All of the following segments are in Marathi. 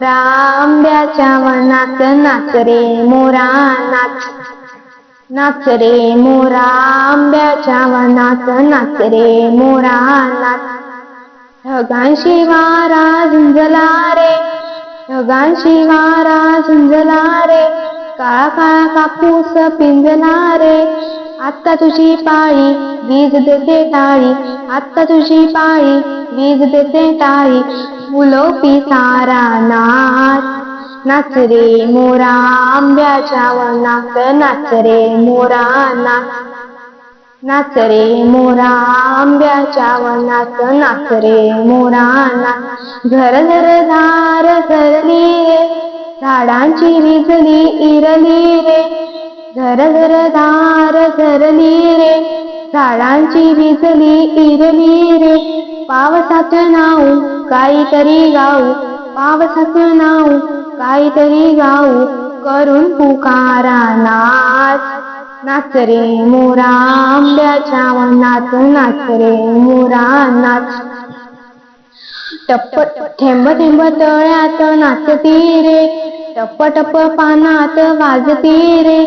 रांब्याच्या वनात नाच रे मोरा नाच. नाच रे मोरा आंब्याच्या वनात नाच रे मोरा नाच. ढगांशी वारा झुंजला रे ढगांशी वारा झुंजला रे. काळा काळा कापूस पिंजला रे आत्ता तुझी पाळी वीज देते टाळी. आत्ता तुझी पाळी वीज देते टाळी. फुलोपी सारा नाच नाच रे मोरा आंब्याच्या वनात नाच रे मोरा नाच नाच रे मोरा आंब्याच्या वनात नाच रे मोरा नाच घर घर धार धरली रे झाडांची विजली इरली रे. घर घर धार धरली रे झाडांची विजली इरली रे. पावसात नाव काहीतरी गाऊ पावसात नाव काहीतरी गाऊ करून पुकारा नाच नाच रे मोरा आंब्याच्या वनात नाच रे मोरा नाच. टप्प थेंब थेंब तळ्यात नाचती रे. टप्प टप्प पानात वाजती रे.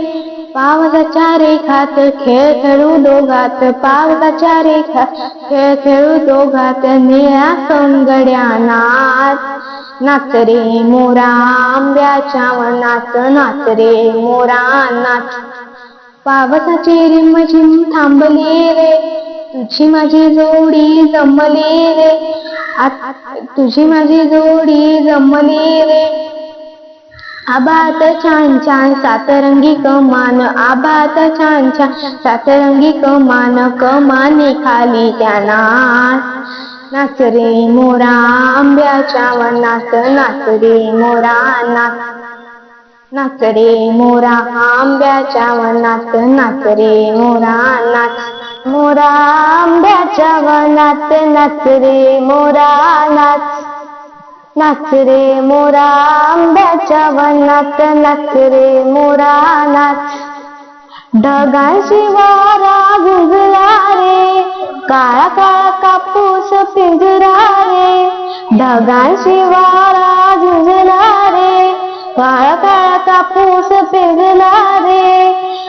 पावसाच्या रेखात खेळ खेळू दोघात पावसाच्या रेखात खेळ खेळू दोघात निळ्या सौंदड्या नात नाच रे मोरा आंब्याच्या वनात नाच रे मोरा नाच. पावसाची रिमझिम थांबली रे तुझी माझी जोडी जमली रे. तुझी माझी जोडी जमली रे. आबात छान छान सातरंगी कमान आबात छान छान सातरंगी कमान कमाने खाली त्या नाच. नाच रे मोरा आंब्याच्या वनात नाच रे मोरा नाच. नाच रे मोरा आंब्याच्या वनात नाच रे मोरा नाच. मोरा आंब्याच्या वनात नाच रे मोरा नाच. नाच रे मोरा आंब्याच्या वनात नाच रे मोरा नाच ढगांशी वारा गुंजला रे काळा काळा कापूस पिंजरा रे ढगांशी वारा गुंजला रे काळा काळा कापूस पिंजला रे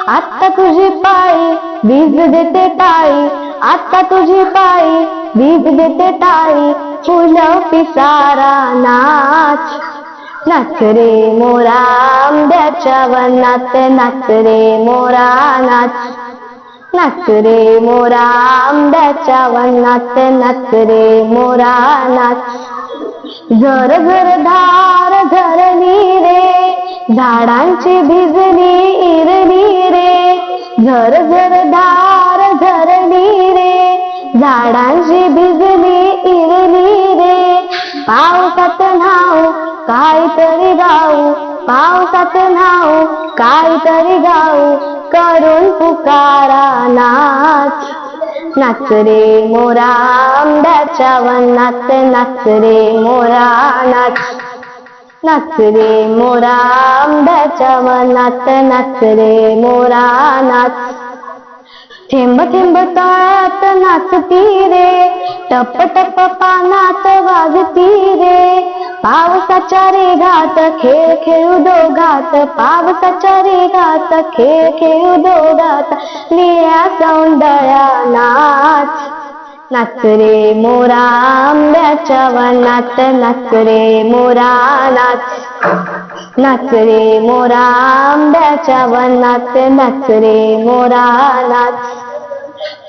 आता तुझी पाळी वीज देते टाळी आता तुझी पाळी वीज देते टाळी. फुल पिसारा नाच. नाच रे मोरा आंब्याच्या वनात नाच रे मोरा नाच. नाच रे मोरा आंब्याच्या वनात नाच रे मोरा नाच. झर झर धार धरली रे झाडांची भिजली इरली रे. झर झर धार झरली रे झाडांची भिजली काहीतरी गाऊ पावसात नाव काहीतरी गाऊ करून पुकारा नाच। नाच रे मोरा आंब्याच्या वनात नाच रे मोरा नाच। नाच रे मोरा आंब्याच्या वनात नाच रे मोरा नाच। थेंब थेंब तळ्यात नाचती रे टप टप पानात वाजती पावसाच्या रेघात खेळ खेळू दोघात पावसाच्या रेघात खेळ खेळू दोघात निळ्या सौंदर्या नाच नाच रे मोरा आंब्याच्या वनात. नाच रे मोरा नाच. नाच रे मोरा आंब्याच्या वनात. नाच रे मोरा नाच.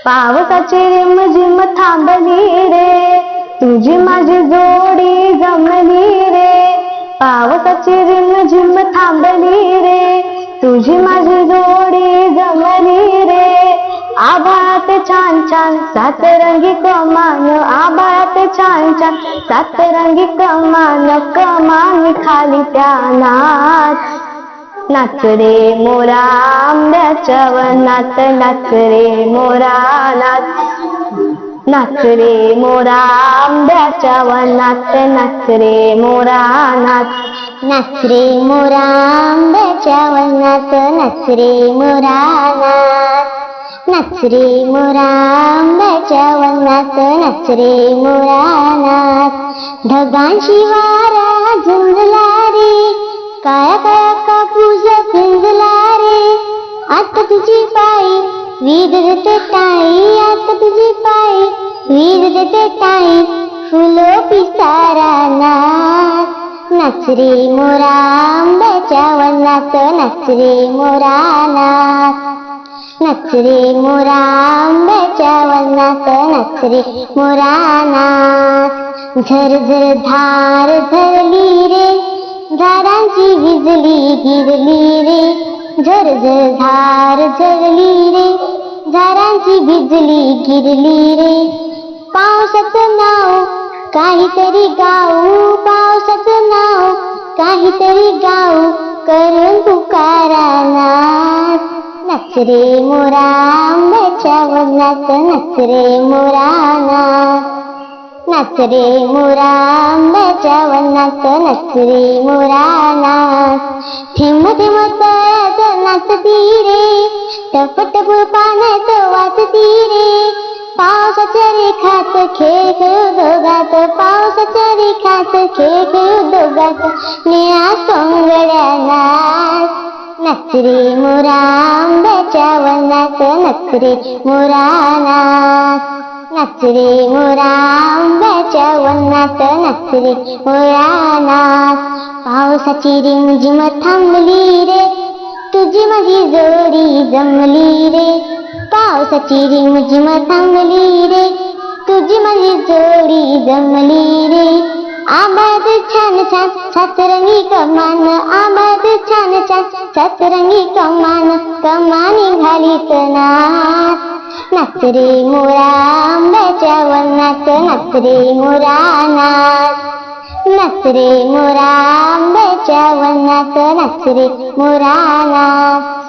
पावसाची रिमझिम थांबली रे. तुझी माझी जोडी जमली रे. पावसाची रिमझिम थांबली रे. तुझी माझी जोडी जमली रे. आभाळात छान छान सातरंगी कमान. आभाळात छान छान सातरंगी कमान. कमान खाली त्या नाच. नाच रे मोरा आंब्याच्या वनात. नाच रे मोरा नाच. नाच रे मोरा आंब्याच्या वनात. नाच रे मोरा नाच. नाच रे मोरा आंब्याच्या वनात. नाच रे मोरा नाच. नाच रे मोरा आंब्याच्या वनात. नाच रे मोरा नाच. ढगांशी वारा झुंजला रे काया काया कापूस झुंजला रे आता तुझी पायी विदगत ताई. विरजते ताई फुलो पिसारा नाच नाच रे मोरा आंब्याच्या वनात नाच रे मोरा नाच नाच रे मोरा आंब्याच्या वनात नाच रे मोरा नाच झर झर धार झरली रे झाडांची विजली गिरली रे. झर झर धार झरली रे झाडांची बिजली गिरली रे. पावसाचं नाव काहीतरी गाऊ. पावसाचं नाव काहीतरी गाऊ. करून पुकारा नाच रे मोरा आंब्याच्या वनात नाच रे मोरा नाच नाच रे मोरा आंब्याच्या वनात नाच रे मोरा नाच थेंब थेंब तळ्यात नाचती रे टप टप पाण्यात वाचती रे. पावसाच्या रेखात खेळ खेळू दोघात पावसाच्या रेखात खेळ खेळू दोघात निळा सोंगड्या नाच नाच रे वनात नाच रे मोरा नाच रे वनात नाच रे मोरा पावसाची रिमझिम थांबली रे तुझी माझी जोडी जमली रे. पावसाची रिमझिम थांबली रे. तुझी माझी जोडी जमली रे. आबाद छान छान सतरंगी कमान. आबाद छान छान सतरंगी कमान. कमानी घालीत नाच नाच रे मोरा आंब्याच्या वनात नाच रे मोरा नाच नाच रे मोरा आंब्याच्या वनात नाच रे मोरा नाच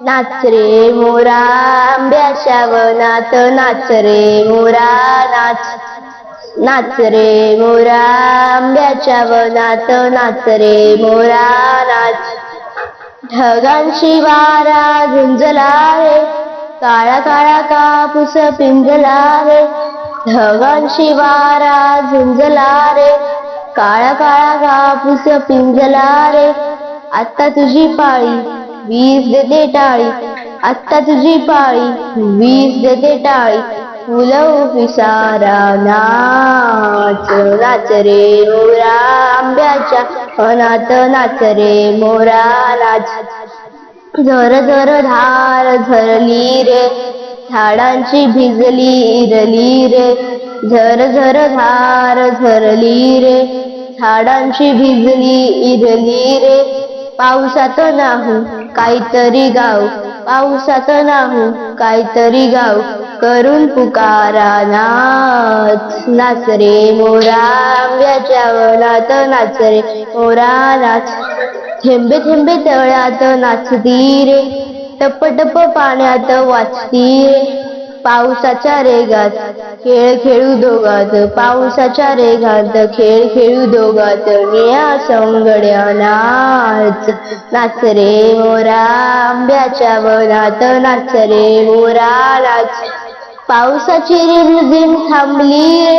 नाच रे मोरा आंब्याच्या वनात नाच रे मोरा नाच नाच रे मोरा आंब्याच्या वनात नाच रे मोरा नाच. ढगांशी वारा झुंजला रे काळा काळा कापूस पिंजला रे ढगांशी वारा झुंजला रे काळा काळा कापूस पिंजला रे आता तुझी पाळी वीज देते टाळी आत्ता तुझी पाळी वीज देते टाळी फुलव पिसारा नाच नाच रे मोरा आंब्याच्या अनात नाच रे मोरा नाच. झर झर धार झरली रे झाडांची भिजली इरली रे. झर झर धार झरली रे झाडांची भिजली इरली रे. पावसात नाहू काहीतरी गाव पावसात नाहू काहीतरी गाव करून पुकारा नाच नाच रे मोरा आंब्याच्या वनात नाच रे मोरा नाच थेंबे थेंबे तळ्यात नाचती रे टप टप पाण्यात वाचती रे. पावसाच्या रेगात खेळ खेळू दोघात पावसाच्या रेगात खेळ खेळू दोघात निळ्या संगड्या नाच नाच रे मोरा आंब्याच्या वनात नाच रे मोरा नाच. पावसाची रिमझिम थांबली रे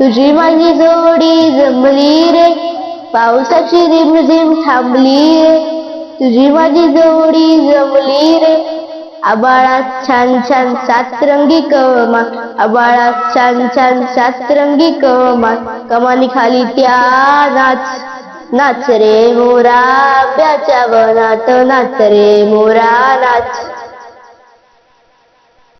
तुझी माझी जोडी जमली रे. पावसाची रिमझिम थांबली रे तुझी माझी जोडी जमली रे. आबाळात छान छान सातरंगी कमान आबाळात छान छान सातरंगी कमान कमानी खाली त्या नाच नाच रे मोरा प्याच्या वनात नाच रे मोरा नाच.